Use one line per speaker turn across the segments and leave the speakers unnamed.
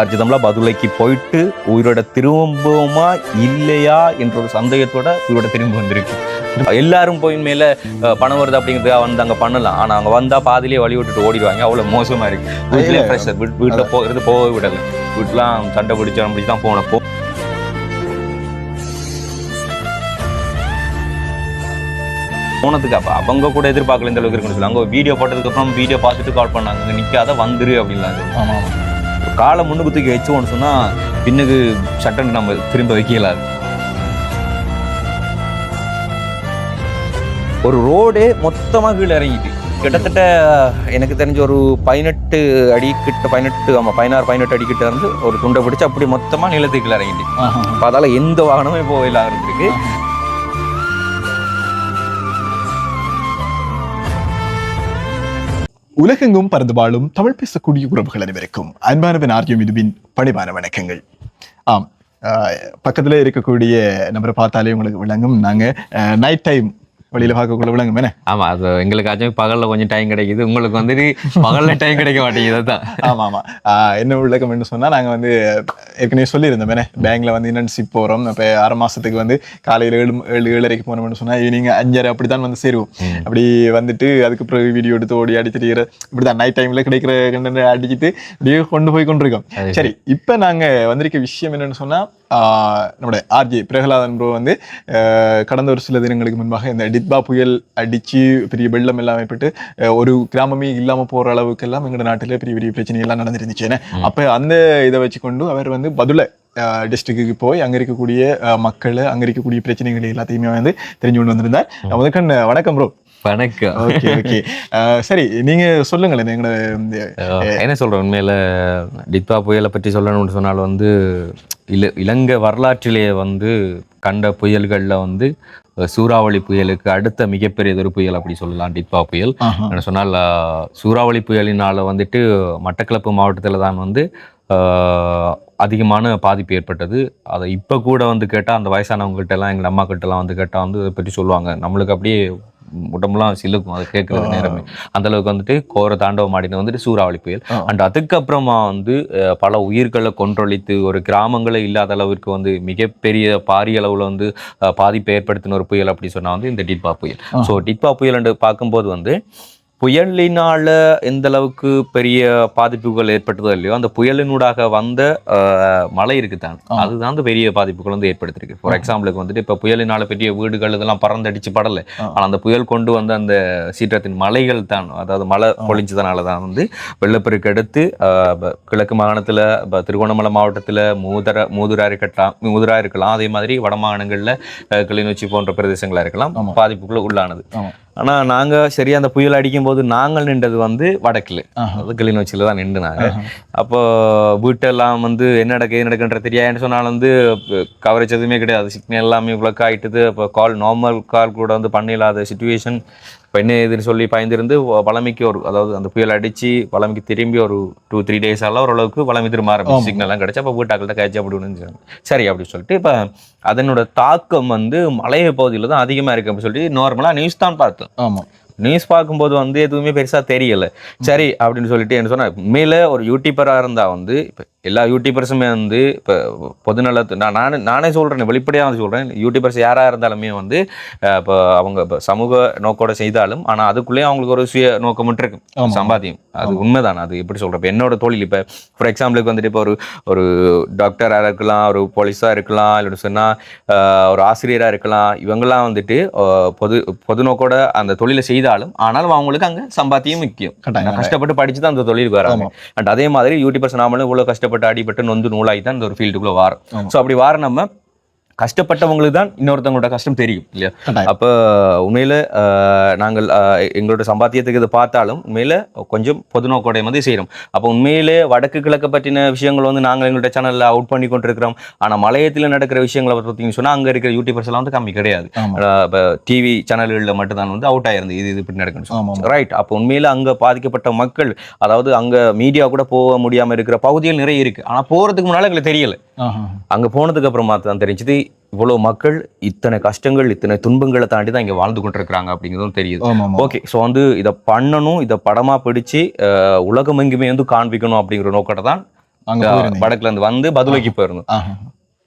அர்ஜிதம்ல பதுளைக்கு போயிட்டு உயிரோட திரும்புவோமா இல்லையா என்ற ஒரு சந்தேகத்தோட உயிரோட திரும்பி வந்திருக்கு. எல்லாரும் போய் மேல பணம் வருது அப்படிங்கிறதுக்காக வந்து அங்க பண்ணலாம். ஆனா அங்க வந்தா பாதியிலே வழி விட்டுட்டு ஓடிடுவாங்க. அவ்வளவு மோசமா இருக்கு. வீட்டுல ப்ரெஷர் வீட்டுல போகிறது போகவே விடல. வீட்டுலாம் சண்டை பிடிச்ச பிடிச்சி தான் போனோம் போ போனதுக்கு அப்ப அவங்க கூட எதிர்பார்க்கல இந்த அளவுக்கு இருக்குன்னு சொல்லி. அங்க வீடியோ போட்டதுக்கு அப்புறம் வீடியோ பார்த்துட்டு கால் பண்ணாங்க. நிக்காத வந்துரு அப்படின்லாம். சொல்லி. காலை முன்னுக்கு தூக்கி வச்சோம்னு சொன்னா பின்னுக்கு சட்டன் நம்ம திரும்ப வைக்கல. ஒரு ரோடே மொத்தமா கீழே இறங்கிட்டு. கிட்டத்தட்ட எனக்கு தெரிஞ்ச ஒரு பதினெட்டு அடி கிட்ட பதினெட்டு ஆமா பதினாறு பதினெட்டு அடி கிட்ட இருந்து ஒரு துண்டை பிடிச்சு அப்படி மொத்தமா நிலத்துக்கு கீழே இறங்கிட்டு. அப்ப அதால எந்த வாகனமும் இப்போ இல்லாம இருந்திருக்கு
உலகெங்கும் பறந்து வாழும் தமிழ் பேசக்கூடிய உறவுகள் அனைவருக்கும் அன்பானவன் ஆர்யம் இதுவின் பணிவான வணக்கங்கள். ஆம் ஆஹ், பக்கத்துல இருக்கக்கூடிய நபரை பார்த்தாலே உங்களுக்கு விளங்கும். நாங்க நைட் டைம் வெளியில பார்க்கக்குள்ள விளங்கும் என்ன
ஆமா அது எங்களுக்காச்சும் பகல்ல கொஞ்சம் டைம் கிடைக்குது. உங்களுக்கு வந்துட்டு பகல்ல டைம் கிடைக்க மாட்டேங்குது அதான்.
ஆமா ஆமா. ஆஹ், என்ன விளக்கம் என்று சொன்னா நாங்க வந்து ஏற்கனவே சொல்லியிருந்தோம் என்ன பேங்க்ல வந்து இன்டர்ன்ஷிப் போறோம். இப்ப ஆறு மாசத்துக்கு வந்து காலையில ஏழு ஏழு ஏழரைக்கு போனோம்னு சொன்னா ஈவினிங் அஞ்சரை அப்படித்தான் வந்து சேருவோம். அப்படி வந்துட்டு அதுக்கு பிறகு வீடியோ எடுத்து ஓடி அடி திரிகிற இப்படிதான் நைட் டைம்ல கிடைக்கிற கண்டென்ட் அடிச்சிட்டு அப்படியே கொண்டு போய் கொண்டிருக்கோம். சரி இப்ப நாங்க வந்திருக்க விஷயம் என்னன்னு சொன்னா நம்முடைய ஆர்ஜே பிரகலாதன் ப்ரோ வந்து கடந்த ஒரு சில தினங்களுக்கு முன்பாக இந்த டிட்பா புயல் அடிச்சு பெரிய வெள்ளம் எல்லாம் ஏற்பட்டு ஒரு கிராமமே இல்லாம போற அளவுக்கு எல்லாம் எங்க நாட்டுல பெரிய பெரிய பிரச்சனை எல்லாம் நடந்துருந்துச்சு ஏன்னா அப்ப அந்த இதை வச்சுக்கொண்டு அவர் வந்து பதுளை டிஸ்ட்ரிக்ட்டுக்கு போய் அங்க இருக்கக்கூடிய மக்கள் அங்க இருக்கக்கூடிய பிரச்சனைகள் எல்லாத்தையுமே வந்து தெரிஞ்சு கொண்டு வந்திருந்தார் முதற்கண் வணக்கம் ப்ரோ
வணக்கம்.
Okay okay. சரி நீங்க சொல்லுங்களேன் எங்களோட
என்ன சொல்றேன் உண்மையில டித்வா புயலை பற்றி சொல்லணும்னு சொன்னால் வந்து இல இலங்கை வரலாற்றிலேயே வந்து கண்ட புயல்களில் வந்து சூறாவளி புயலுக்கு அடுத்த மிகப்பெரியதொரு புயல் அப்படி சொல்லலாம் டித்வா புயல். என்ன சொன்னால் சூறாவளி புயலினால வந்துட்டு மட்டக்களப்பு மாவட்டத்தில் தான் வந்து அதிகமான பாதிப்பு ஏற்பட்டது. அதை இப்போ கூட வந்து கேட்டால் அந்த வயசானவங்ககிட்ட எல்லாம் எங்கள் அம்மாக்கிட்டலாம் வந்து கேட்டால் வந்து அதை பற்றி சொல்லுவாங்க. நம்மளுக்கு அப்படியே உடம்புலாம் சிலுக்கும் அதை கேட்கறது நேரமே அந்த அளவுக்கு வந்துட்டு கோர தாண்டவம் ஆடினது வந்துட்டு சூறாவளி புயல். அண்ட் அதுக்கப்புறமா வந்து பல உயிர்களை கொன்றொழித்து ஒரு கிராமங்களே இல்லாத அளவிற்கு வந்து மிகப்பெரிய பாரிய அளவில் வந்து பாதிப்பை ஏற்படுத்தின ஒரு புயல் அப்படி சொன்னா வந்து இந்த டிட்பா புயல். ஸோ டிட்பா புயல் என்று பார்க்கும்போது வந்து புயலினால எந்த அளவுக்கு பெரிய பாதிப்புகள் ஏற்பட்டதோ இல்லையோ அந்த புயலினூடாக வந்த மழை இருக்குதான். அதுதான் அந்த பெரிய பாதிப்புகள் வந்து ஏற்படுத்திருக்கு. ஃபார் எக்ஸாம்பிளுக்கு வந்துட்டு இப்போ புயலினால பெரிய வீடுகள் இதெல்லாம் பறந்தடிச்சு படல. ஆனால் அந்த புயல் கொண்டு வந்த அந்த சீற்றத்தின் மலைகள் தான். அதாவது மழை பொழிஞ்சதுனால தான் வந்து வெள்ளப்பெருக்கு எடுத்து கிழக்கு மாகாணத்தில் திருகோணமலை மாவட்டத்தில் மூதர மூதுரா இருக்கலாம் மூதுரா இருக்கலாம். அதே மாதிரி வட மாகாணங்களில் கிளிநொச்சி போன்ற பிரதேசங்களாக இருக்கலாம். பாதிப்புக்குள்ள உள்ளானது.
ஆமா.
ஆனா நாங்க சரியா அந்த புயல் அடிக்கும் போது நாங்கள் நின்றது வந்து வடக்குல. அதாவது கிளிநொச்சியில தான் நின்று நாங்க
ஆஹா.
அப்போ வீட்டெல்லாம் வந்து என்ன நடக்கு என்ன நடக்குன்ற தெரியாதுன்னு சொன்னாலும் வந்து கவரேஜ் எதுவுமே கிடையாது சிக்னல் எல்லாமே பிளக் ஆயிட்டுது அப்போ கால் நார்மல் கால் கூட வந்து பண்ண இல்லாத சுச்சுவேஷன் இப்போ என்ன இதுன்னு சொல்லி பயந்துருந்து வளமைக்கு ஒரு அதாவது அந்த புயல் அடிச்சு வளமைக்கு திரும்பி ஒரு டூ த்ரீ டேஸ் எல்லாம் ஓரளவுக்கு வளமை திரும்ப ஆரம்பிச்சு சிக்னல்லாம் கிடைச்சு அப்போ வீட்டாக்கள்கிட்ட கேட்ச் அப்படி ஒன்று சரி அப்படின்னு சொல்லிட்டு இப்போ அதனோட தாக்கம் வந்து மலைய பகுதியில் தான் அதிகமாக இருக்கு அப்படின்னு சொல்லிட்டு நார்மலாக நியூஸ் தான் பார்த்தோம்.
ஆமா.
நியூஸ் பார்க்கும்போது வந்து எதுவுமே பெருசா தெரியல. சரி அப்படின்னு சொல்லிட்டு என்ன சொன்னா உண்மையில ஒரு யூடியூபரா இருந்தா வந்து இப்ப எல்லா யூடியூபர்ஸுமே வந்து இப்போ பொதுநலத்து நான் நானே நானே சொல்றேன் வெளிப்படையாக வந்து சொல்றேன். யூடியூபர்ஸ் யாரா இருந்தாலுமே வந்து இப்போ அவங்க இப்போ சமூக நோக்கோட செய்தாலும் ஆனா அதுக்குள்ளேயே அவங்களுக்கு ஒரு சுய நோக்கம் மட்டும் இருக்கு.
ஆமா.
சம்பாத்தியம். அது உண்மைதான். அது எப்படி சொல்றேன் இப்போ என்னோட தொழில் இப்போ ஃபார் எக்ஸாம்பிளுக்கு வந்துட்டு இப்போ ஒரு ஒரு டாக்டராக இருக்கலாம் ஒரு போலீஸாக இருக்கலாம் இல்லைன்னு சொன்னால் ஒரு ஆசிரியராக இருக்கலாம். இவங்கெல்லாம் வந்துட்டு பொது பொது நோக்கோட அந்த தொழிலை செய்தாலும் ஆனாலும் அவங்களுக்கு அங்கே சம்பாத்தியம் முக்கியம். கஷ்டப்பட்டு படிச்சு தான் அந்த தொழிலுக்கு வராங்க. அண்ட் அதே மாதிரி யூடியூபர்ஸ் நாமளும் இவ்வளோ கஷ்டப்பட்டு அடிபட்டு நொந்து நூலாகி தான் இந்த ஒரு ஃபீல்டுக்குள்ளே வாரம். ஸோ அப்படி வார நம்ம கஷ்டப்பட்டவங்களுக்கு தான் இன்னொருத்தவங்களோட கஷ்டம் தெரியும் இல்லையா. அப்போ உண்மையில நாங்கள் எங்களோட சம்பாத்தியத்துக்கு இதை பார்த்தாலும் உண்மையில கொஞ்சம் பொது நோக்கோடைய வந்து செய்கிறோம் அப்போ உண்மையிலே வடக்கு கிழக்கு பற்றின விஷயங்கள் வந்து நாங்கள் எங்களோட சேனலில் அவுட் பண்ணி கொண்டிருக்கிறோம். ஆனால் மலையத்தில் நடக்கிற விஷயங்களை பார்த்தீங்கன்னு சொன்னால் அங்கே இருக்கிற யூடியூபர்ஸ் எல்லாம் வந்து கம்மி கிடையாது. இப்போ டிவி சேனல்களில் மட்டும்தான் வந்து அவுட் ஆயிருந்து இது இது இப்படி சொல்லி ரைட் அப்போ உண்மையில அங்கே பாதிக்கப்பட்ட மக்கள் அதாவது அங்கே மீடியா கூட போக முடியாமல் இருக்கிற பகுதிகள் நிறைய இருக்கு. ஆனால் போகிறதுக்கு முன்னால் எங்களுக்கு தெரியல. அங்கே போனதுக்கு அப்புறமா தான் தெரிஞ்சுது இவ்வளோ மக்கள் இத்தனை கஷ்டங்கள் இத்தனை துன்பங்களை தாண்டி தான் இங்கே வாழ்ந்து கொண்டிருக்கிறாங்க அப்படிங்கிறதும் தெரியுது. ஓகே ஸோ வந்து இதை பண்ணணும் இதை படமாக பிடிச்சு உலகம் எங்குமே வந்து காண்பிக்கணும் அப்படிங்கிற நோக்கத்தை தான். வடக்குல இருந்து வந்து பதுளைக்கு போயிருந்தோம்.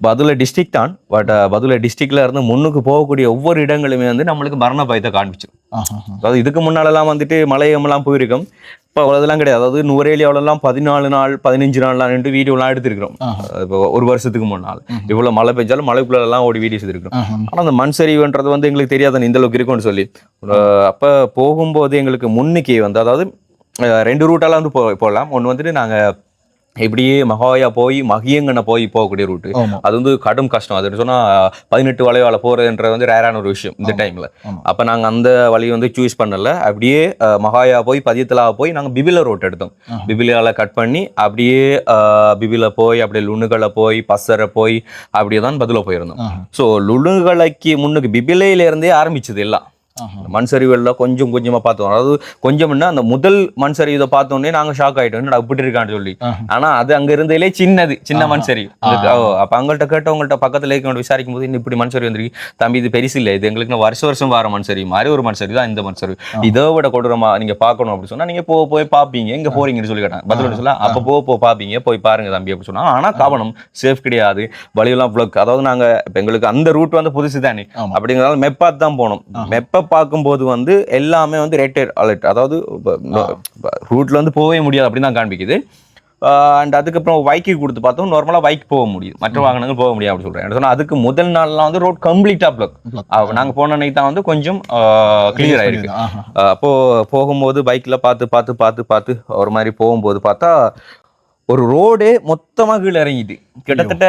பதுளை டிஸ்ட்ரிக்ட் தான் பட் பதுளை டிஸ்ட்ரிக்ட்ல இருந்து முன்னுக்கு போகக்கூடிய ஒவ்வொரு இடங்களுமே வந்து நம்மளுக்கு மரண பயத்தை காண்பிச்சு
ஆஹா.
அதாவது இதுக்கு முன்னாலெல்லாம் வந்துட்டு மலையமெல்லாம் போயிருக்கோம். இப்போ அவ்வளோதெல்லாம் கிடையாது. அதாவது நுவரேலியாவிலலாம் பதினாலு நாள் பதினஞ்சு நாள்லாம் நின்று வீடியோலாம் எடுத்திருக்கிறோம். இப்போ ஒரு வருஷத்துக்கு முன்னால். இவ்வளோ மழை பெஞ்சாலும் மலைக்குள்ளெல்லாம் ஓடி வீடியோஸ்
ஆஹா.
ஆனால் அந்த மண் சரிவுன்றது வந்து எங்களுக்கு தெரியாத. இந்த அளவுக்கு இருக்கும்னு சொல்லி. அப்ப போகும்போது எங்களுக்கு முன்னுக்கே வந்து அதாவது ரெண்டு ரூட்டால வந்து போ போகலாம். ஒன்று வந்துட்டு நாங்க இப்படியே மகாயா போய் மகியங்கன போய் போகக்கூடிய ரூட்டு. அது வந்து கடும் கஷ்டம் அது சொன்னா பதினெட்டு வளைவால போறதுன்றது வந்து ரேரான ஒரு விஷயம் இந்த டைம்ல. அப்ப நாங்க அந்த வழியை வந்து சூஸ் பண்ணல அப்படியே மகாயா போய் பதியத்தலா போய் நாங்க பிபில ரோட் எடுத்தோம். பிபிலால கட் பண்ணி அப்படியே பிபில போய் அப்படியே லுணுகளை போய் பசரை போய் அப்படியே தான் பதில போயிருந்தோம். ஸோ லுணுகலைக்கு முன்னுக்கு பிபிலையில இருந்தே ஆரம்பிச்சது எல்லாம். மண் சரிவுகள்ல கொஞ்சம் கொஞ்சமா பார்த்தோம். அதாவது கொஞ்சம்னா அந்த முதல் மண் சரிவை பார்த்தோன்னே நாங்க ஷாக் ஆயிட்டோம். என்னடா இப்படி இருக்கான்னு சொல்லி.
ஆஹா.
ஆனா அது அங்க இருந்ததுலே சின்னது சின்ன மண் சரிவு அப்ப அவங்கள்ட்ட கேட்டவங்கள்ட்ட பக்கத்துல இருக்கவங்க விசாரிக்கும் போது இப்படி மண் சரிவு வந்திருக்கு. தம்பி இது பெருசு இல்லை. இது எங்களுக்கு வருஷம் வருஷம் வர மண் சரிவு மாதிரி ஒரு மண் சரிவு தான் இந்த மண் சரிவு இதை விட கொடூரமா நீங்க பார்க்கணும். அப்படி சொன்னா நீங்க போ போய் பாப்பீங்க எங்க போறீங்கன்னு சொல்லி கேட்டாங்க. பதில் சொல்ல அப்ப போ போ பாப்பீங்க போய் பாருங்க தம்பி. அப்படி சொன்னா ஆனா கவனம் சேஃப் கிடையாது. வழியெல்லாம் பிளக் அதாவது நாங்க இப்ப எங்களுக்கு அந்த ரூட் வந்து புதுசு தானே. அப்படிங்கிறதால மெப்பாத் தான் போனோம் மெப்ப பார்க்கும்போது வந்து எல்லாமே வந்து ரேட்டட் அலர்ட் அதாவது ரூட்ல வந்து போகவே முடியாது அப்படின்னு தான் காண்பிக்குது. அண்ட் அதுக்கப்புறம் வைக்கு கொடுத்து பார்த்தோம் நார்மலாக பைக் போக முடியுது. மற்ற வாகனங்கள் போக முடியாது அப்படி சொல்றேன் சொன்னா அதுக்கு முதல் நாள்லாம் வந்து ரோட் கம்ப்ளீட்டா பிளாக்
Block.
நாங்க போன அன்னைக்கு தான் வந்து கொஞ்சம் கிளியர் ஆயிருக்கு.
ஆஹா.
அஹ் அப்போ போகும்போது பைக்ல பார்த்து பார்த்து பார்த்து பார்த்து ஒரு மாதிரி போகும்போது பார்த்தா ஒரு ரோடே மொத்தமா கீழே இறங்கிட்டு. கிட்டத்தட்ட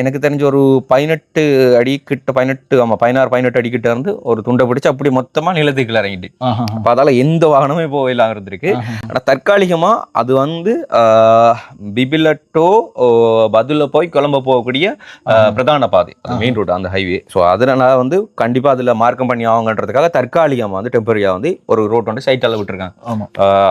எனக்கு தெரிஞ்ச ஒரு பதினெட்டு அடி கிட்ட பதினெட்டு ஆமா பதினாறு பதினெட்டு அடி கிட்ட இருந்து ஒரு துண்டை பிடிச்சு அப்படி மொத்தமா நிலத்துக்கு கீழே இறங்கிட்டு. அப்ப அதால எந்த வாகனமே போகலாம் இருந்திருக்கு.
ஆஹா.
ஆனா தற்காலிகமா அது வந்து பிபிலட்டோ பதில போய் கொழம்பு போகக்கூடிய பிரதான பாதை. மெயின் ரோடு அந்த ஹைவே ஸோ அதனால வந்து கண்டிப்பா அதுல மார்க்கம் பண்ணி ஆகுங்கன்றதுக்காக தற்காலிகமா வந்து டெம்பரரியா வந்து ஒரு ரோட் வந்து சைட்டால விட்டுருக்காங்க.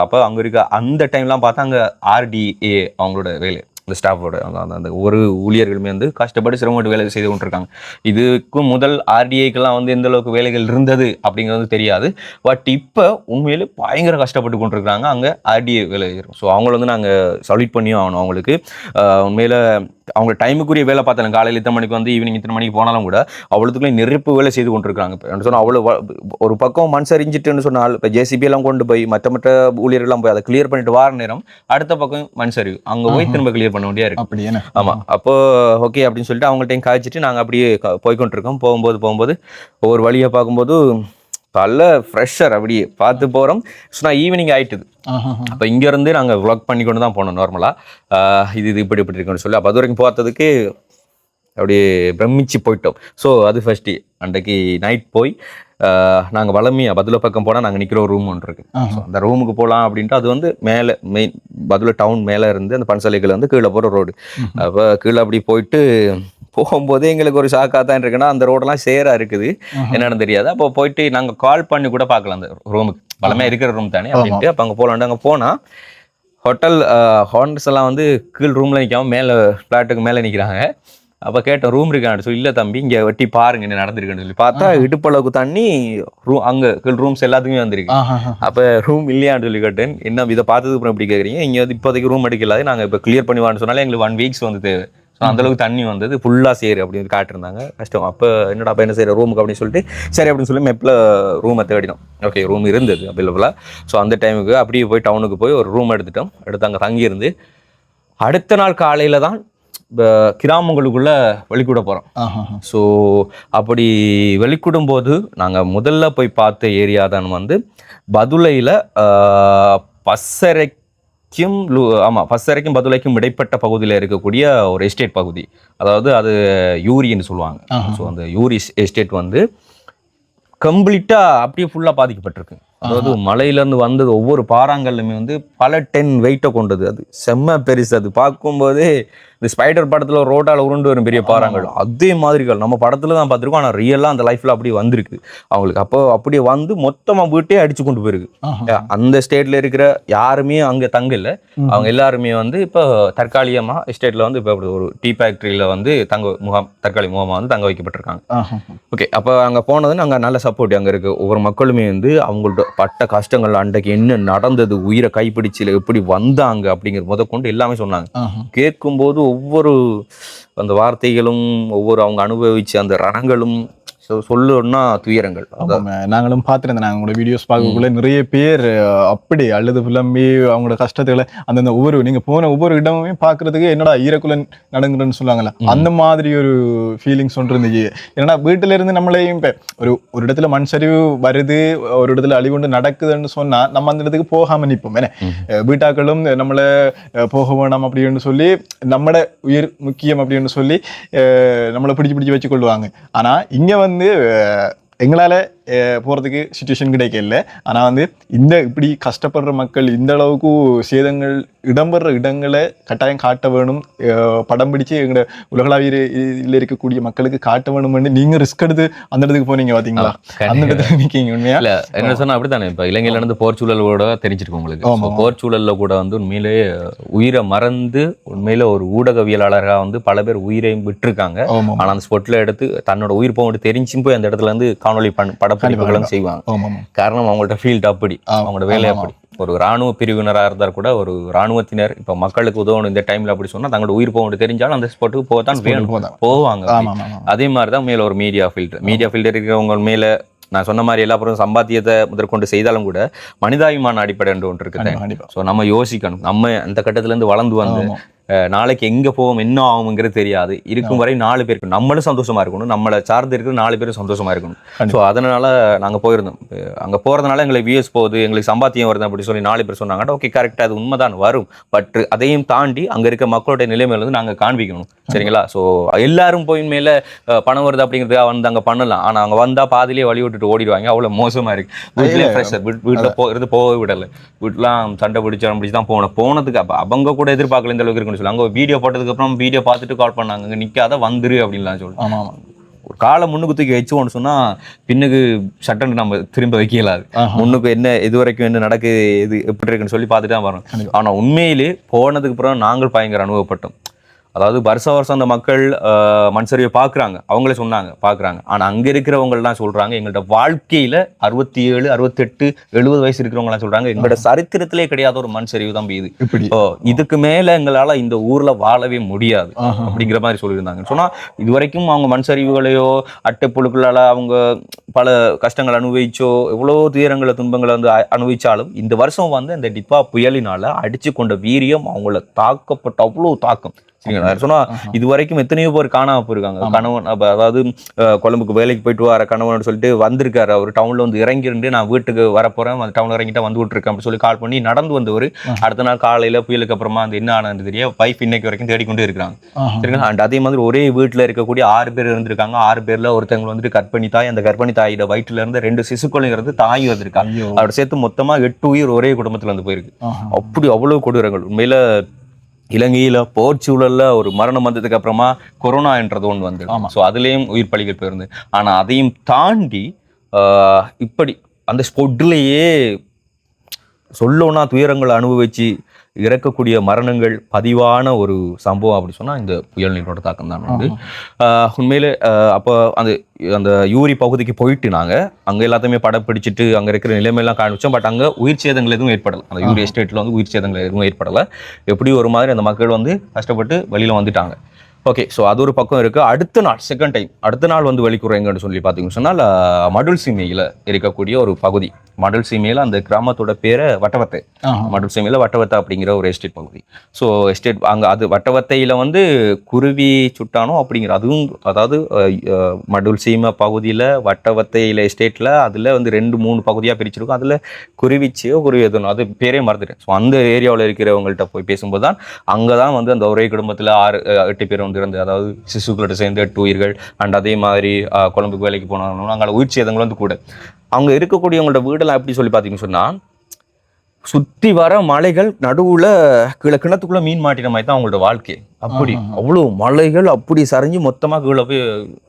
அப்போ அங்க இருக்க அந்த டைம்லாம் பார்த்தா அங்க ஆர்டிஏ அவங்களோட வேலை. இந்த ஸ்டாஃபோட அந்த அந்த- ஒரு ஊழியர்களுமே வந்து கஷ்டப்பட்டு சிரமப்பட்டு வேலை செய்து கொண்டிருக்காங்க. இதுக்கும் முதல் ஆர்டிஐக்கெல்லாம் வந்து எந்த அளவுக்கு வேலைகள் இருந்தது அப்படிங்கிறது தெரியாது. பட் இப்போ உண்மையிலே பயங்கர கஷ்டப்பட்டு கொண்டிருக்காங்க அங்கே ஆர்டிஏ வேலை ஸோ அவங்கள வந்து நாங்கள் சல்யூட் பண்ணியும் ஆகணும் அவங்களுக்கு. உண்மையில அவங்க டைமுக்குரிய வேலை பார்த்தாலும் காலையில் இத்தனை மணிக்கு வந்து ஈவினிங் இத்தனை மணிக்கு போனாலும் கூட அவ்வளோத்துக்குள்ளே நெருப்பு வேலை செய்து கொண்டிருக்காங்க இப்போ சொன்னால் அவ்வளோ ஒரு பக்கம் மண் சரிஞ்சிட்டுன்னு சொன்னால் இப்போ ஜேசிபி எல்லாம் கொண்டு போய் மற்ற மற்ற ஊழியர்கள்லாம் போய் அதை கிளியர் பண்ணிட்டு வார நேரம் அடுத்த பக்கம் மண் சரிவு அங்கே போய் திரும்ப கிளியர் பண்ண வேண்டியா இருக்கு.
அப்படி
ஆமா. அப்போ ஓகே அப்படின்னு சொல்லிட்டு அவங்கள்ட்டையும் காய்ச்சிட்டு நாங்க அப்படியே க- போய்க்கொண்டிருக்கோம். போகும்போது போகும்போது ஒவ்வொரு வழியை பார்க்கும்போது நல்ல ஃப்ரெஷர் அப்படியே பார்த்து போறோம். சொன்னா ஈவினிங் ஆயிட்டுது. அப்போ இங்கேருந்து நாங்கள் vlog பண்ணி கொண்டு தான் போனோம் நார்மலாக இது இது இப்படி இப்படி இருக்குன்னு சொல்லி. அப்போ அது வரைக்கும் பார்த்ததுக்கு அப்படியே பிரமிச்சு போயிட்டோம். ஸோ அது ஃபர்ஸ்ட் அன்றைக்கு நைட் போய் நாங்கள் வளமையாக பதில பக்கம் போனால் நாங்கள் நிற்கிற ஒரு ரூம் ஒன்று இருக்கு.
ஆஹா.
ஸோ அந்த ரூமுக்கு போகலாம் அப்படின்ட்டு அது வந்து மேலே மெயின் பதில டவுன் மேலே இருந்து அந்த பன்சாலைகள் வந்து கீழே போகிற ரோடு அப்போ கீழே அப்படி போயிட்டு போகும்போதே எங்களுக்கு ஒரு ஷாக்காக தான் இருக்குன்னா அந்த ரோடெல்லாம் சேராக இருக்குது. என்னன்னு தெரியாது. அப்போ போயிட்டு நாங்கள் கால் பண்ணி கூட பார்க்கலாம் அந்த ரூமுக்கு பழமையாக இருக்கிற ரூம் தானே அப்படின்ட்டு அப்போ அங்கே போகலான்ட்டு அங்கே போனால் ஹோட்டல் ஹார்ன்ஸ் எல்லாம் வந்து கீழ் ரூமில் நிற்காம மேலே ஃப்ளாட்டுக்கு மேலே நிற்கிறாங்க அப்போ கேட்டோம் ரூம் இருக்கான்னு சொல்லி இல்லை தம்பி இங்கே வெட்டி பாருங்க என்ன நடந்திருக்குன்னு சொல்லி. பார்த்தா இடுப்பளவுக்கு தண்ணி ரூ அங்கே ரூம்ஸ் எல்லாத்துக்குமே வந்திருக்கு. அப்போ ரூம் இல்லையான்னு சொல்லி கேட்டேன் என்ன இதை பார்த்ததுக்கு அப்புறம் எப்படி கேட்குறீங்க இங்கே வந்து இப்போதைக்கு ரூம் எடுக்கலாது நாங்கள் இப்போ கிளியர் பண்ணிவான்னு சொன்னாலே எங்களுக்கு ஒன் வீக்ஸ் வந்து தேவை. ஸோ அந்தளவுக்கு தண்ணி வந்தது ஃபுல்லாக சேரு அப்படின்னு காட்டிருந்தாங்க. கஷ்டம் அப்போ என்னடா அப்போ என்ன செய்யற ரூமுக்கு அப்படின்னு சொல்லிட்டு சரி அப்படின்னு சொல்லி மெப்பில் ரூமை தேடினோம். ஓகே ரூம் இருந்தது அவைலபிளாக ஸோ அந்த டைமுக்கு அப்படியே போய் டவுனுக்கு போய் ஒரு ரூம் எடுத்துட்டோம். எடுத்து அங்கே தங்கியிருந்து அடுத்த நாள் காலையில் தான் கிராமங்களுக்குள்ள வெளிக்கூட போகிறோம். ஸோ அப்படி வெளிக்கிடும் போது நாங்கள் முதல்ல போய் பார்த்த ஏரியா தான் வந்து பதுளையில் பஸ்ஸரைக்கும் லு- ஆமா பஸ்ஸரைக்கும் பதுளைக்கும் இடைப்பட்ட பகுதியில் இருக்கக்கூடிய ஒரு எஸ்டேட் பகுதி. அதாவது அது யூரின்னு சொல்லுவாங்க. ஸோ அந்த யூரி எஸ்டேட் வந்து கம்ப்ளீட்டா அப்படியே ஃபுல்லா பாதிக்கப்பட்டிருக்கு. அதாவது மலையில இருந்து வந்தது ஒவ்வொரு பாறாங்கல்லுமே வந்து பல டென் வெயிட்டை கொண்டது. அது செம்ம பெருசு. அது பார்க்கும்போதே இந்த ஸ்பைடர் படத்துல ரோட்டால உருண்டு வரும் பெரிய பாறாங்கள் அதே மாதிரிகள் நம்ம படத்துல தான் பார்த்திருக்கோம். ஆனா ரியலா அந்த லைஃப்ல அப்படியே வந்திருக்கு. அவங்களுக்கு அப்போ அப்படியே வந்து மொத்தமா வீட்டே அடிச்சு கொண்டு போயிருக்கு. அந்த ஸ்டேட்ல இருக்கிற யாருமே அங்க தங்க இல்ல அவங்க எல்லாருமே வந்து இப்போ தற்காலிகமா எஸ்டேட்ல வந்து இப்போ ஒரு டீ ஃபேக்டரியில வந்து தங்க முகாம் தற்காலிக முகாமா வந்து தங்க வைக்கப்பட்டிருக்காங்க. ஓகே அப்போ அங்கே போனது அங்கே நல்ல சப்போர்ட் அங்கே இருக்குது ஒவ்வொரு மக்களுமே வந்து அவங்களோட பட்ட கஷ்டங்கள் அன்றைக்கு என்ன நடந்தது உயிரை கைப்பிடிச்சில எப்படி வந்தாங்க அப்படிங்கிற முத கொண்டு எல்லாமே சொன்னாங்க. கேட்கும்போது ஒவ்வொரு அந்த வார்த்தைகளும் ஒவ்வொரு அவங்க அனுபவித்த அந்த ரணங்களும் சொ- சொல்லணும்னா துயரங்கள்.
நாங்களும் பார்த்துருந்தேன். நாங்கள் உங்களோட வீடியோஸ் பார்க்கக்குள்ள நிறைய பேர் அப்படி அழுது புலம்பி அவங்களோட கஷ்டத்துகளை அந்தந்த ஒவ்வொரு நீங்க போன ஒவ்வொரு இடமுமே பார்க்கிறதுக்கு என்னடா ஈரக்குலன் நடங்குறன்னு சொல்லுவாங்கல்ல. அந்த மாதிரி ஒரு ஃபீலிங்ஸ் ஒன்று இருந்துச்சு. ஏன்னா வீட்டுல இருந்து நம்மளையும் இப்போ ஒரு ஒரு இடத்துல மண் சரிவு வருது ஒரு இடத்துல அழிவுண்டு நடக்குதுன்னு சொன்னா நம்ம அந்த இடத்துக்கு போகாம நிற்போம் அஹ், வீட்டாக்களும் நம்மளை போக வேணாம் அப்படின்னு சொல்லி நம்மட உயிர் முக்கியம் அப்படின்னு சொல்லி நம்மளை பிடிச்சு பிடிச்சு வச்சு கொள்வாங்க ஆனா இங்க வந்து அஹ், எங்களால அஹ், போறதுக்கு சுச்சுவேஷன் கிடைக்கல ஆனா வந்து இந்த இப்படி கஷ்டப்படுற மக்கள் இந்த அளவுக்கு சேதங்கள் இடம்பெற இடங்களை கட்டாயம் காட்ட வேணும் படம் பிடிச்சு எங்களோட உலகளாவிய இதுல இருக்கக்கூடிய மக்களுக்கு காட்ட வேணும்னு நீங்க ரிஸ்க் எடுத்து அந்த இடத்துக்கு போனீங்க பாத்தீங்களா அந்த இடத்துல நிக்கீங்க உண்மையா
இல்ல என்ன சொன்னா அப்படித்தானே இப்ப இலங்கையில இருந்து போர்ச்சூழலோட தெரிஞ்சிருக்கு உங்களுக்கு
ஆமா.
So, போர்ச்சூழல்ல கூட வந்து உண்மையிலே உயிரை மறந்து உண்மையில ஒரு ஊடகவியலாளராக வந்து பல பேர் உயிரையும் விட்டிருக்காங்க
ஆமா
ஆனா அந்த ஸ்பாட்ல எடுத்து தன்னோட உயிர் போக தெரிஞ்சும் போய் அந்த இடத்துல இருந்து காணொலி பண் படப்பிடிப்புகளும் செய்வாங்க. காரணம் அவங்கள்ட்ட ஃபீல்ட் அப்படி. அவங்களோட வேலை அப்படி. ஒரு ராணுவ பிரிவினராக இருந்தால் கூட ஒரு ராணுவத்தினர் இப்ப மக்களுக்கு உதவணும் இந்த டைம்ல அப்படி சொன்னா தங்களோட உயிர் போக தெரிஞ்சாலும் அந்த ஸ்பாட்டுக்கு போகத்தான் வேணும். போவாங்க அதே மாதிரி தான் மேல ஒரு மீடியா ஃபில்டர் மீடியா ஃபில்டர் இருக்கிறவங்க மேல நான் சொன்ன மாதிரி எல்லா பொருளும் சம்பாத்தியத்தை முதற்கொண்டு செய்தாலும் கூட மனிதாபிமான அடிப்படை என்று ஒன்று இருக்குது. ஸோ நம்ம யோசிக்கணும். நம்ம அந்த கட்டத்துல இருந்து வளர்ந்து வந்து நாளைக்கு எங்க போவோம் என்ன ஆகுங்கிறது தெரியாது. இருக்கும் வரை நாலு பேருக்கு நம்மளும் சந்தோஷமா இருக்கணும். நம்மளை சார்ந்து இருக்கிற நாலு பேரும் சந்தோஷமா இருக்கணும். ஸோ அதனால நாங்க போயிருந்தோம். அங்க போறதுனால எங்களுக்கு விஎஸ் போகுது எங்களுக்கு சம்பாத்தியம் வருது அப்படி சொல்லி நாலு பேர் சொன்னாங்க. ஓகே கரெக்ட் அது உண்மைதான் வரும். பட் அதையும் தாண்டி அங்க இருக்க மக்களுடைய நிலைமையில வந்து நாங்க காண்பிக்கணும். சரிங்களா? ஸோ எல்லாரும் போய் மேல பணம் வருது அப்படிங்கிறதுக்காக வந்து அங்க பண்ணலாம். ஆனா அங்க வந்தா பாதியிலே வழி விட்டுட்டு ஓடிடுவாங்க. அவ்வளவு மோசமா இருக்கு. வீட்லயே ப்ரெஷர் வீட்டுல போ இருந்து போகவே விடல. வீட்டுலாம் சண்டை பிடிச்சு பிடிச்சி தான் போனோம். போனதுக்கு அப்ப அவங்க கூட எதிர்பார்க்கல இந்த அளவுக்கு இருக்குன்னு சொல்லி. அங்க வீடியோ போட்டதுக்கு அப்புறம் வீடியோ பார்த்துட்டு கால் பண்ணாங்க. இங்க நிக்காத வந்துரு அப்படின்லாம் சொல்லி
ஆமா ஆமா.
ஒரு காலை முன்னுக்கு தூக்கி வச்சோம்னு சொன்னா பின்னுக்கு சட்டன் நம்ம திரும்ப வைக்கலாது. முன்னுக்கு என்ன இது வரைக்கும் என்ன நடக்குது இது எப்படி இருக்குன்னு சொல்லி பார்த்துட்டு தான் வரோம் ஆனா உண்மையிலே போனதுக்கு அப்புறம் நாங்கள் பயங்கர அனுபவப்பட்டோம். அதாவது வருஷ வருஷம் அந்த மக்கள் மண் சரிவை பார்க்குறாங்க. அவங்களே சொன்னாங்க பார்க்குறாங்க. ஆனா அங்க இருக்கிறவங்கலாம் சொல்றாங்க. எங்கள்ட்ட வாழ்க்கையில அறுபத்தி ஏழு அறுபத்தெட்டு எழுபது வயசு இருக்கிறவங்கலாம் சொல்றாங்க. எங்களோட சரித்திரத்திலே கிடையாத ஒரு மண் சரிவு தான் இது
இப்படி.
ஓ இதுக்கு மேல எங்களால இந்த ஊர்ல வாழவே முடியாது. அப்படிங்கிற மாதிரி சொல்லியிருந்தாங்க சொன்னா இது வரைக்கும் அவங்க மண் சரிவுகளையோ அட்டை புழுக்களால அவங்க பல கஷ்டங்கள் அனுபவிச்சோ எவ்வளோ துயரங்களை துன்பங்களை வந்து அ- அனுபவிச்சாலும் இந்த வருஷம் வந்து இந்த டிப்பா புயலினால அடிச்சு கொண்ட வீரியம் அவங்கள தாக்கப்பட்ட அவ்வளோ தாக்கம். சொன்னா இது வரைக்கும் எத்தனையோ பேர் காணாம போயிருக்காங்க. கணவன் அதாவது கொழும்புக்கு வேலைக்கு போயிட்டு வர கணவன் சொல்லிட்டு வந்திருக்காரு. அவர் டவுன்ல வந்து இறங்கிருந்து நான் வீட்டுக்கு வரப்போறேன். அந்த டவுன்ல இறங்கிட்டா வந்து விட்டுருக்கேன் அப்படின்னு சொல்லி கால் பண்ணி நடந்து வந்தவர் அடுத்த நாள் காலையில புயலுக்கு அப்புறமா அந்த என்ன ஆனது தெரிய வைஃப் இன்னைக்கு வரைக்கும் தேடிக்கொண்டே இருக்கிறாங்க. சரிங்களா? அண்ட் அதே மாதிரி ஒரே வீட்டுல இருக்கக்கூடிய ஆறு பேர் இருந்திருக்காங்க. ஆறு பேர்ல ஒருத்தவங்க வந்துட்டு கர்ப்பிணி தாய் அந்த கர்ப்பிணி தாயோட வயிற்றுல இருந்து ரெண்டு சிசுக்களும் இருந்து தாய் வந்திருக்காங்க
ஐயோ.
அவரோட சேர்த்து மொத்தமா எட்டு உயிர் ஒரே குடும்பத்துல வந்து போயிருக்கு. அப்படி அவ்வளவு கொடூரங்கள். உண்மையில இலங்கையில போர்ச்சூழல்ல ஒரு மரணம் வந்ததுக்கு அப்புறமா கொரோனா என்றது ஒன்று வந்து
ஆமா.
ஸோ அதுலேயும் உயிர் பலிகள் போயிருந்து ஆனா அதையும் தாண்டி இப்படி அந்த ஸ்பொட்லேயே சொல்லோனா துயரங்களை அனுபவிச்சு இறக்கக்கூடிய மரணங்கள் பதிவான ஒரு சம்பவம் அப்படி சொன்னா இந்த புயல் நீரோட தாக்கம் தான் வந்து. ஆஹ், உண்மையிலே அப்போ அந்த அந்த யூரி பகுதிக்கு போயிட்டு நாங்க அங்க எல்லாத்தையுமே படம் பிடிச்சிட்டு அங்க இருக்கிற நிலைமையெல்லாம் காமிச்சோம் பட் அங்க உயிர் சேதங்கள் எதுவும் ஏற்படல. அந்த யூரி எஸ்டேட்ல வந்து உயிர் சேதங்கள் எதுவும் ஏற்படல. எப்படி ஒரு மாதிரி அந்த மக்கள் வந்து கஷ்டப்பட்டு வெளியில வந்துட்டாங்க. ஓகே ஸோ அது ஒரு பக்கம் இருக்கு. அடுத்த நாள் செகண்ட் டைம் அடுத்த நாள் வந்து வெளிக்குறைங்கன்னு சொல்லி பார்த்தீங்கன்னு சொன்னால் மடுல் சீமையில் இருக்கக்கூடிய ஒரு பகுதி. மடுல் சீமையில் அந்த கிராமத்தோட பேரை வட்டவத்தை. மடுல் சீமையில் வட்டவத்தை அப்படிங்கிற ஒரு எஸ்டேட் பகுதி. ஸோ எஸ்டேட் அங்கே அது வட்டவத்தையில் வந்து குருவி சுட்டானோ அப்படிங்கிற அதுவும் அதாவது மடுல் சீமை பகுதியில் வட்டவத்தையில் எஸ்டேட்டில் அதில் வந்து ரெண்டு மூணு பகுதியாக பிரிச்சிருக்கும். அதில் குருவிச்சியோ குருவி எதுவும் அது பேரே மறந்துட்டேன். ஸோ அந்த ஏரியாவில் இருக்கிறவங்கள்ட்ட போய் பேசும்போது தான் அங்கே தான் வந்து அந்த ஒரே குடும்பத்தில் ஆறு எட்டு பேர் வந்து இருந்து அதாவது சிசுக்களோட சேர்ந்து எட்டு உயிர்கள் அண்ட் அதே மாதிரி கொழம்புக்கு வேலைக்கு போனாங்க அங்கே உயிர் சேதங்கள் வந்து கூட அவங்க இருக்கக்கூடியவங்களோட வீடெல்லாம் எப்படி சொல்லி பார்த்தீங்கன்னு சொன்னால் சுத்தி வர மலைகள் நடுவுல கீழே கிணத்துக்குள்ள மீன் மாட்டின மாதிரி தான் அவங்களோட வாழ்க்கை. அப்படி அவ்வளோ மலைகள் அப்படி சரிஞ்சு மொத்தமா கீழே போய்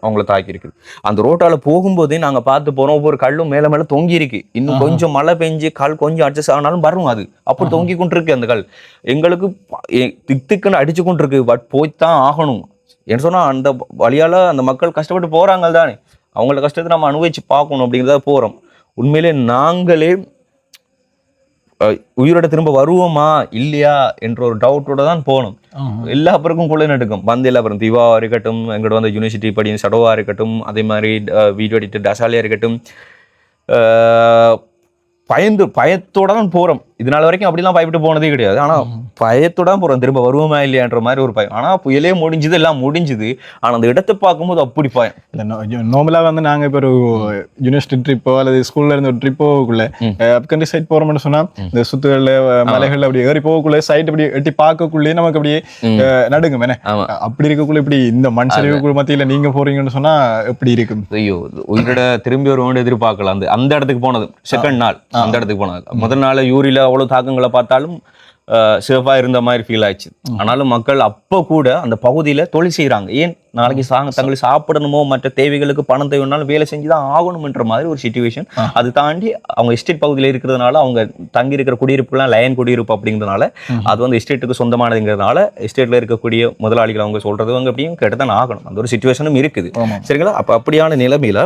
அவங்கள தாக்கி இருக்குது அந்த ரோட்டால போகும்போதே நாங்க பார்த்து போறோம் ஒவ்வொரு கல்லும் மேல மேல தொங்கி இருக்கு இன்னும் கொஞ்சம் மழை பெஞ்சு கல் கொஞ்சம் அட்ஜஸ்ட் ஆனாலும் வரும் அது. அப்படி தொங்கி கொண்டு இருக்கு அந்த கல். எங்களுக்கு திக்குன்னு அடிச்சு கொண்டு இருக்கு பட் போய்த்தான் ஆகணும். என்ன சொன்னா அந்த வழியால அந்த மக்கள் கஷ்டப்பட்டு போறாங்க தானே அவங்கள கஷ்டத்தை நம்ம அனுபவிச்சு பார்க்கணும் அப்படிங்கிறத போறோம். உண்மையிலே நாங்களே உயிரோட திரும்ப வருவோமா? இல்லையா? என்ற ஒரு டவுட்டோட தான் போனோம். எல்லா பேருக்கும் கொள்ளை நடுக்கும். வந்து எல்லா பேரும் திவாவா இருக்கட்டும் எங்களோட வந்து யூனிவர்சிட்டி படி சடோவா இருக்கட்டும் அதே மாதிரி வீடியோ எடிட்டர் டசாலியா இருக்கட்டும் பயந்து பயத்தோட தான் போறோம். இது நாள் வரைக்கும் அப்படிலாம் பயப்பட்டு போனதே கிடையாது. ஆனா பயத்தோட போறோம். திரும்ப வருவோமா இல்லையான்ற மாதிரி ஒரு பயம். ஆனா புயலே முடிஞ்சுது எல்லாம் முடிஞ்சுது. ஆனா அந்த இடத்தை பார்க்கும்போது அப்படி பயம்.
இல்லை நார்மலாக வந்து நாங்கள் இப்போ ஒரு யூனிவர்சிட்டி ட்ரிப்போ அல்லது ஸ்கூல்ல இருந்து ஒரு ட்ரிப் போகக்குள்ள அப்கண்ட்ரி சைட் போகிறோம்னு சொன்னா இந்த சுத்துகள்ல மலைகள்ல அப்படி ஏறி போகக்குள்ள சைட் அப்படி எட்டி பார்க்கக்குள்ளேயே நமக்கு அப்படியே நடுங்கும். என்ன. அப்படி இருக்கக்குள்ள இப்படி இந்த மண் சரிவுக்குள்ள மத்தியில நீங்க போறீங்கன்னு சொன்னா எப்படி இருக்கும்?
ஐயோ உயிரோட திரும்பி வருவோம்னு எதிர்பார்க்கல. அந்த அந்த இடத்துக்கு போனது. செகண்ட் நாள். அந்த இடத்துக்கு போனது. முதல் நாள் யூரியில அவ்வளோ தாக்கங்களை பார்த்தாலும் சேஃபாக இருந்த மாதிரி ஃபீல் ஆயிடுச்சு. ஆனாலும் மக்கள் அப்போ கூட அந்த பகுதியில் தொழில் செய்கிறாங்க ஏன்? நாளைக்கு சாங்க தங்களுக்கு சாப்பிடணுமோ மற்ற தேவைகளுக்கு பணம் தேவைனாலும் வேலை செஞ்சு தான் ஆகணும்ன்ற மாதிரி ஒரு சுச்சுவேஷன் அது தாண்டி அவங்க எஸ்டேட் பகுதியில் இருக்கிறதுனால அவங்க தங்கி இருக்கிற குடியிருப்புலாம் லயன் குடியிருப்பு அப்படிங்கிறதுனால அது வந்து எஸ்டேட்டுக்கு சொந்தமானதுங்கிறதுனால எஸ்டேட்ல இருக்கக்கூடிய முதலாளிகள் அவங்க சொல்றது அவங்க அப்படியும் கேட்டு தான் ஆகணும். அந்த ஒரு சுச்சுவேஷனும் இருக்குது. சரிங்களா? அப்போ அப்படியான நிலைமையில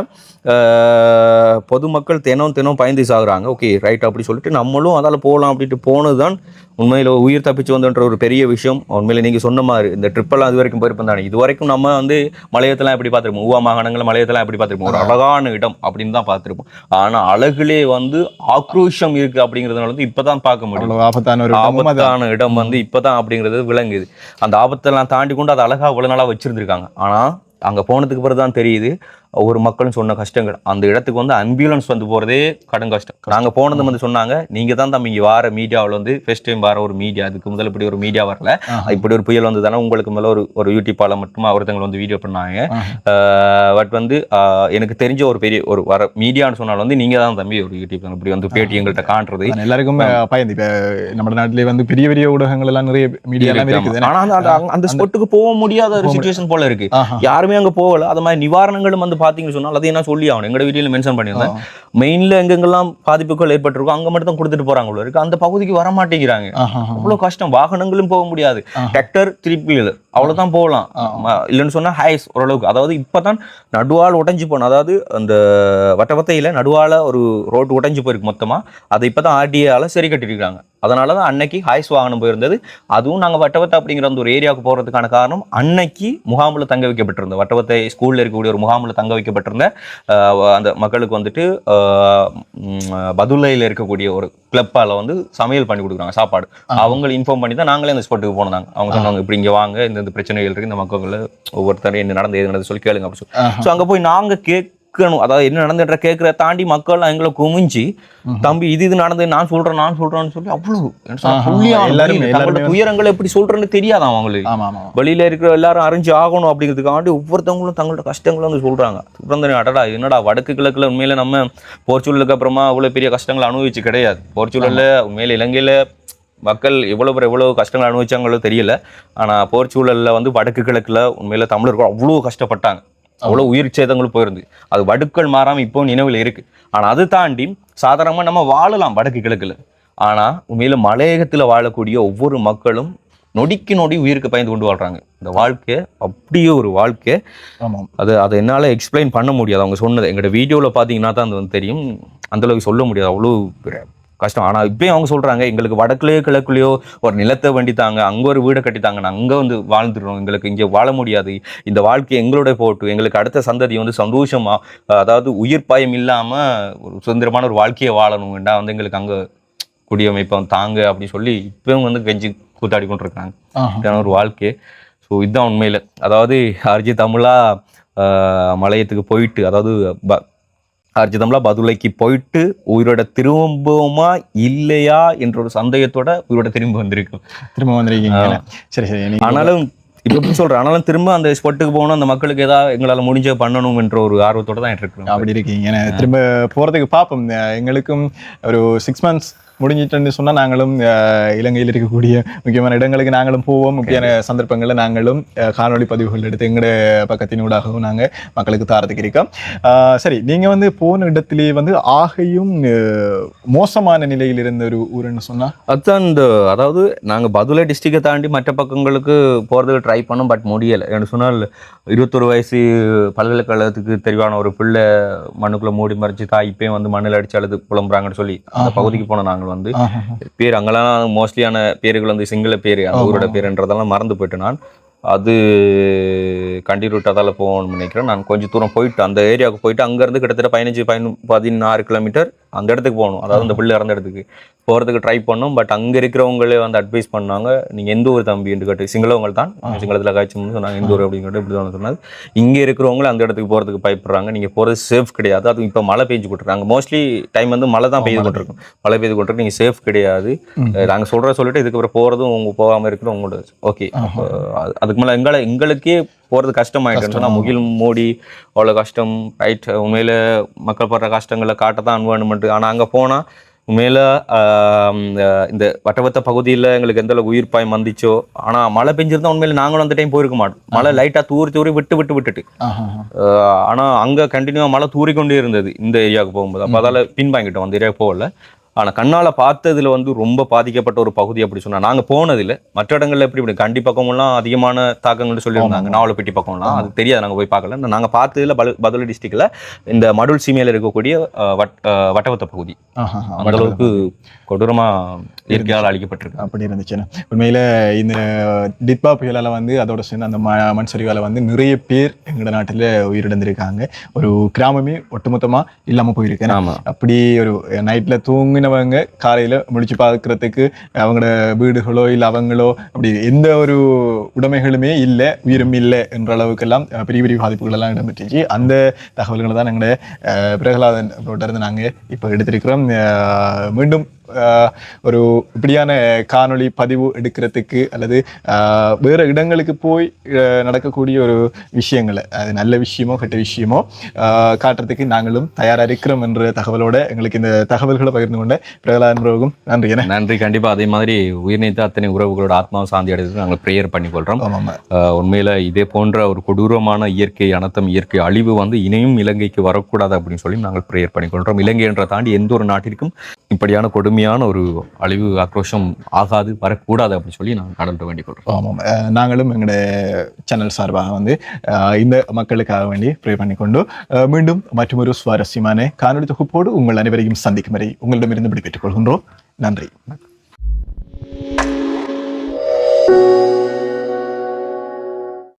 பொதுமக்கள் தினம் தினம் பயந்து சாகுறாங்க. ஓகே ரைட் அப்படி சொல்லிட்டு நம்மளும் அதால போகலாம் அப்படின்ட்டு போனதுதான் உண்மையில உயிர் தப்பிச்சு வந்தன்ற ஒரு பெரிய விஷயம். உண்மையில நீங்க சொன்ன மாதிரி இந்த ட்ரிப்பெல்லாம் இது வரைக்கும் போயிருப்போம் தானே. இது வரைக்கும் நம்ம வந்து மலையத்தெல்லாம் எப்படி பார்த்துருப்போம்? ஊவா மாகாணங்கள் மலையத்தெல்லாம் எப்படி பார்த்துருப்போம்? ஒரு அழகான இடம் அப்படின்னு தான் பார்த்துருப்போம். ஆனா அழகுலே வந்து ஆக்ரோஷம் இருக்கு அப்படிங்கிறதுனால வந்து இப்பதான் பார்க்க முடியும்
ஆபத்தான ஒரு.
ஆபத்தான இடம் வந்து இப்பதான் அப்படிங்கிறது விளங்குது. அந்த ஆபத்தெல்லாம் தாண்டி கொண்டு அதை அழகா இவ்வளவு நாளா வச்சிருந்திருக்காங்க. ஆனா அங்க போனதுக்கு பிறகு தான் தெரியுது. ஒவ்வொரு மக்களும் சொன்ன கஷ்டங்கள். அந்த இடத்துக்கு வந்து அம்புலன்ஸ் வந்து போறதே கடும் கஷ்டம். நாங்க போனது வந்து சொன்னாங்க நீங்க தான் தம்பி இங்க வார மீடியாவில் வந்து ஃபர்ஸ்ட் டைம் வர ஒரு மீடியா அதுக்கு முதல்ல இப்படி ஒரு மீடியா வரல. இப்படி ஒரு புயல் வந்து தானே உங்களுக்கு மேல ஒரு ஒரு யூடியூப்பால மட்டும் ஒருத்தங்க வந்து வீடியோ பண்ணாங்க. பட் வந்து எனக்கு தெரிஞ்ச ஒரு பெரிய ஒரு வர மீடியான்னு சொன்னாலும் வந்து நீங்க தான் தம்பி ஒரு யூடியூப் இப்படி வந்து பேட்டி எங்கள்கிட்ட காட்டுறது
அதான் எல்லாருக்கும் பயந்து இப்ப நம்ம நாட்டிலே வந்து பெரிய பெரிய ஊடகங்கள் எல்லாம் நிறைய மீடியா எல்லாம்
இருக்கு,
இருக்குது.
ஆமா. ஆனா அந்த- ஸ்பாட்டுக்கு போக முடியாத ஒரு சுச்சுவேஷன் போல இருக்கு. யாருமே அங்க போகல. அது மாதிரி நிவாரணங்களும் வந்து பார்த்தீங்கன்னு சொன்னால் அதையும் என்ன சொல்லி ஆகணும். எங்க வீடியோல மென்ஷன் பண்ணியிருந்தேன். மெயின்ல எங்கெங்கெல்லாம் பாதிப்புகள் ஏற்பட்டிருக்கோ அங்க மட்டும் தான் கொடுத்துட்டு போறாங்க போல இருக்கு. அந்த பகுதிக்கு வர மாட்டேங்கிறாங்க. அவ்வளவு கஷ்டம். வாகனங்களும் போக முடியாது. டிராக்டர் திருப்பி அவ்வளவுதான் போகலாம். இல்லைன்னு சொன்னா ஹைஸ் ஓரளவுக்கு. அதாவது இப்பதான் நடுவால் உடைஞ்சு போன அதாவது அந்த வட்டவத்தையில நடுவால ஒரு ரோடு உடைஞ்சு போயிருக்கு மொத்தமா. அதை இப்பதான் ஆர்டிஏல சரி கட்டிருக்காங்க அதனால தான் அன்னைக்கு ஹாய்ஸ் வாகனம் போயிருந்தது. அதுவும் நாங்க வட்டவத்தை அப்படிங்கிற அந்த ஒரு ஏரியாவுக்கு போறதுக்கான காரணம் அன்னைக்கு முகாமில் தங்க வைக்கப்பட்டிருந்த. வட்டவத்தை ஸ்கூல்ல இருக்கக்கூடிய ஒரு முகாமில் தங்க வைக்கப்பட்டிருந்த அந்த மக்களுக்கு வந்துட்டு பதுளையில இருக்கக்கூடிய ஒரு கிளப்பால வந்து சமையல் பண்ணி கொடுக்குறாங்க சாப்பாடு. அவங்களை இன்ஃபார்ம் பண்ணி தான் நாங்களே அந்த ஸ்பாட்டுக்கு போனாங்க அவங்க சொன்னாங்க இப்படி இங்க வாங்க இந்த பிரச்சனைகள் இருக்கு இந்த மக்கள் ஒவ்வொருத்தரும் என்ன நடந்தது எது நடந்தது சொல்லி கேளுங்க அப்படின்னு சொல்லி. ஸோ அங்க போய் நாங்க கேட்கணும். அதாவது என்ன நடந்துன்ற கேட்கிற தாண்டி மக்கள் எங்களை குமிஞ்சு தம்பி இது இது நடந்தது நான் சொல்றேன் நான் சொல்றேன்னு சொல்லி அவ்வளவு.
எல்லாருமே
தங்களோட துயரங்களை எப்படி சொல்றேன்னு தெரியாதான் அவங்களுக்கு. வெளியில இருக்கிற எல்லாரும் அறிஞ்சு ஆகணும் அப்படிங்கிறதுக்காண்டி ஒவ்வொருத்தவங்களும் தங்களோட கஷ்டங்களை வந்து சொல்றாங்க. அப்புறம் அடடா என்னடா வடக்கு கிழக்குல உண்மையில நம்ம போர்ச்சுகலுக்கு அப்புறமா அவ்வளவு பெரிய கஷ்டங்களை அனுபவிச்சு கிடையாது. போர்ச்சுகல்ல உண்மையில இலங்கையில மக்கள் எவ்வளவு பேர் எவ்வளவு கஷ்டங்கள் அனுபவிச்சாங்களோ தெரியல. ஆனா போர்ச்சுகல்ல வந்து வடக்கு கிழக்குல உண்மையில தமிழர்கள் அவ்வளவு கஷ்டப்பட்டாங்க. அவ்வளவு உயிர் சேதங்கள் போயிருந்து. அது வடுக்கள் மாறாம இப்போ நினைவில் இருக்கு. ஆனா அது தாண்டி சாதாரணமா நம்ம வாழலாம் வடக்கு கிழக்குல. ஆனா உண்மையில மலையகத்துல வாழக்கூடிய ஒவ்வொரு மக்களும் நொடிக்கு நொடி உயிருக்கு பயந்து கொண்டு வாழ்றாங்க. இந்த வாழ்க்கை அப்படியே ஒரு வாழ்க்கை.
ஆமா.
அது அதை என்னால் எக்ஸ்பிளைன் பண்ண முடியாது. அவங்க சொன்னது. எங்களோட வீடியோவில் பார்த்தீங்கன்னா தான் அது வந்து தெரியும். அந்த அளவுக்கு சொல்ல முடியாது. அவ்வளோ கஷ்டம். ஆனால் இப்பயும் அவங்க சொல்கிறாங்க எங்களுக்கு வடக்குலையோ கிழக்குலையோ ஒரு நிலத்தை வண்டித்தாங்க அங்கே ஒரு வீடை கட்டித்தாங்க அங்கே வந்து வாழ்ந்துடுறோம். எங்களுக்கு இங்கே வாழ முடியாது. இந்த வாழ்க்கை எங்களோட போட்டு எங்களுக்கு அடுத்த சந்ததி வந்து சந்தோஷமா அதாவது உயிர் பயம் இல்லாமல் ஒரு சுதந்திரமான ஒரு வாழ்க்கையை வாழணும் வேண்டாம் வந்து எங்களுக்கு அங்கே குடியமைப்போம் தாங்க அப்படின்னு சொல்லி இப்பயும் வந்து கெஞ்சி கூத்தாடி கொண்டிருக்காங்க. இதான ஒரு வாழ்க்கை. ஸோ இதுதான் உண்மையில். அதாவது அர்ஜி தமிழா மலையத்துக்கு போயிட்டு அதாவது ப- அர்ஜி தமிழா பதுளைக்கு போயிட்டு உயிரோட திரும்புவோமா இல்லையா என்ற ஒரு சந்தேகத்தோட உயிரோட திரும்பி வந்திருக்கு.
திரும்ப வந்திருக்கீங்க. சரி சரி.
ஆனாலும் இப்போ எப்படி சொல்றேன் ஆனாலும் திரும்ப அந்த ஸ்பாட்டுக்கு போகணும் அந்த மக்களுக்கு ஏதாவது எங்களால் முடிஞ்ச பண்ணணும் என்ற ஒரு ஆர்வத்தோட தான் இருக்கிறோம்
அப்படி இருக்கீங்க. திரும்ப போறதுக்கு பார்ப்போம் எங்களுக்கும் ஒரு சிக்ஸ் மந்த்ஸ் முடிஞ்சிட்டுன்னு சொன்னா நாங்களும் இலங்கையில் இருக்கக்கூடிய முக்கியமான இடங்களுக்கு நாங்களும் போவோம் முக்கியமான சந்தர்ப்பங்களில் நாங்களும் காணொளி பதிவுகள் எடுத்து எங்களோட பக்கத்தினூடாகவும் நாங்க மக்களுக்கு தாரத்துக்கு இருக்கோம் சரி நீங்க வந்து போன இடத்திலேயே வந்து ஆகையும் மோசமான நிலையில் இருந்த ஒரு ஊருன்னு சொன்னா?
அதுதான் இந்த அதாவது நாங்கள் பதுளை டிஸ்ட்ரிக்டை தாண்டி மற்ற பக்கங்களுக்கு போகிறதுக்கு ட்ரை பண்ணோம் பட் முடியலை என்று சொன்னால் இருபத்தொரு வயசு பல்கலைக்கழகத்துக்கு தெரிவான ஒரு பிள்ளை மண்ணுக்குள்ளே மூடி மறைச்சு தாய் இப்பயும் வந்து மண்ணில் அடிச்சு அழுது புலம்புறாங்கன்னு சொல்லி அந்த பகுதிக்கு போன வந்து. பேர் அங்கெல்லாம் மோஸ்ட்லியான பேர்கள் வந்து சிங்கள பேர் அந்த ஊரோட பேருன்றதெல்லாம் மறந்து போயிட்டு நான் அது கண்டி ரூட் அதால போகணும்னு நினைக்கிறேன். நான் கொஞ்சம் தூரம் போயிட்டு அந்த ஏரியாவுக்கு போயிட்டு அங்கேருந்து கிட்டத்தட்ட பதினஞ்சு பதினு பதினாறு கிலோமீட்டர் அந்த இடத்துக்கு போகணும். அதாவது அந்த பிள்ளை இறந்த இடத்துக்கு. போகிறதுக்கு ட்ரை பண்ணோம். பட் அங்கே இருக்கிறவங்களே வந்து அட்வைஸ் பண்ணாங்க. நீங்கள் எந்த ஊர் தம்பி என்று கேட்டு சிங்களவங்க தான். சிங்களத்தில் காய்ச்சல் சொன்னாங்க. எந்த ஊர் அப்படிங்கிட்டு இப்படி தான் சொன்னாங்க. இங்கே இருக்கிறவங்களும் அந்த இடத்துக்கு போகிறதுக்கு பயப்படுறாங்க. நீங்கள் போகிறது சேஃப் கிடையாது. அது இப்போ மழை பெஞ்சு கொட்டுறாங்க மோஸ்ட்லி டைம் வந்து மழை தான் பெய்து கொண்டிருக்கும். மழை பெய்து கொண்டிருக்கு. நீங்கள் சேஃப் கிடையாது. நாங்கள் சொல்கிற சொல்லிட்டு இதுக்கப்புறம் போகிறதும் உங்க போகாமல் இருக்கிறது உங்களோட ஓகே அதுக்கு மேலே எங்களை எங்களுக்கே போகிறது கஷ்டமாயிட்டு சொன்னால் முகில் மூடி அவ்வளோ கஷ்டம். ரைட் உண்மையில மக்கள் படுற கஷ்டங்களை காட்ட தான் வேணுமென்ட்டு ஆனால் அங்கே போனால் உண்மையில இந்த வட்டவத்த பகுதியில் எங்களுக்கு எந்த அளவுக்கு உயிர் பாயம் வந்துச்சோ ஆனால் மழை பெஞ்சிருந்தா உண்மையில நாங்களும் அந்த டைம் போயிருக்க மாட்டோம். மழை லைட்டாக தூரி தூரி விட்டு விட்டு விட்டுட்டு.
ஆஹா.
அஹ் ஆனா அங்க கண்டினியூவா மழை தூறிக்கொண்டே இருந்தது இந்த ஏரியாவுக்கு போகும்போது. அப்போ அதால பின்வாங்கிட்டோம் அந்த ஏரியாவுக்கு போகல. ஆனா கண்ணால பார்த்ததுல வந்து ரொம்ப பாதிக்கப்பட்ட ஒரு பகுதி அப்படி சொன்னா நாங்க போனதில்ல. மற்ற இடங்கள்ல எப்படி இப்படி கண்டி பக்கம்லாம் அதிகமான தாக்கங்கள் சொல்லியிருந்தாங்க. நாவலப்பட்டி பக்கம்லாம். அது தெரியாது நாங்க போய் பார்க்கல. நாங்க பார்த்ததுல பல பதுளை டிஸ்ட்ரிக்ட்ல இந்த மடுல் சீமையில இருக்கக்கூடிய வட் வட்டவத்த பகுதி. அந்த அளவுக்கு கொடூரமா இயற்கையால் அழிக்கப்பட்டிருக்கு.
அப்படி இருந்துச்சுன்னா. உண்மையில இந்த டிட்பா புயலால வந்து அதோட சேர்ந்து அந்த மண் சரிவால வந்து நிறைய பேர் எங்களோட நாட்டுல உயிரிழந்திருக்காங்க. ஒரு கிராமமே ஒட்டுமொத்தமா இல்லாம போயிருக்கு. அப்படி ஒரு நைட்ல பண்ணவங்க காலையில் முடிச்சு பார்க்குறதுக்கு அவங்களோட வீடுகளோ இல்லை அவங்களோ அப்படி எந்த ஒரு உடைமைகளுமே இல்லை உயிரும் இல்லை என்ற அளவுக்கெல்லாம் பெரிய பெரிய பாதிப்புகள் எல்லாம் இடம்பெற்றுச்சு அந்த தகவல்களை தான் எங்களோட பிரகலாதன் அவரோட இருந்து இப்போ எடுத்திருக்கிறோம். மீண்டும் ஒரு இப்படியான காணொளி பதிவு எடுக்கிறதுக்கு அல்லது வேற இடங்களுக்கு போய் நடக்கக்கூடிய ஒரு விஷயங்களை அது நல்ல விஷயமோ கெட்ட விஷயமோ காட்டுறதுக்கு நாங்களும் தயாரா இருக்கிறோம் என்ற தகவலோட எங்களுக்கு இந்த தகவல்களை பகிர்ந்து கொண்ட பிரகலாதன் பிரபுக்கும் நன்றி என்ன
நன்றி. கண்டிப்பா அதே மாதிரி உயிர்நீத்த அத்தனை உறவுகளோட ஆத்மாவை சாந்தி அடைறதுக்கு நாங்கள் ப்ரேயர் ஆஹ் உண்மையில இதே போன்ற ஒரு கொடூரமான இயற்கை அனர்த்தம் இயற்கை அழிவு வந்து இனியும் இலங்கைக்கு வரக்கூடாது அப்படின்னு சொல்லி நாங்கள் ப்ரேயர் பண்ணிக்கொள்றோம். இலங்கை என்ற தாண்டி எந்த ஒரு நாட்டிற்கும் இப்படியான கடுமையான ஒரு அழிவு ஆக்ரோஷம் ஆகாது வரக்கூடாது அப்படின்னு சொல்லி நான் கடல்கிட்ட வேண்டிக் கொள்கிறோம்
ஆமாம். நாங்களும் எங்களுடைய சேனல் சார்பாக வந்து இந்த மக்களுக்காக வேண்டி ப்ரே பண்ணிக்கொண்டு மீண்டும் மற்றொரு சுவாரஸ்யமான காணொலி தொகுப்போடு உங்கள் அனைவரையும் சந்திக்கும் வரை உங்களிடமிருந்து விடுபெற்றுக் கொள்கின்றோம். நன்றி.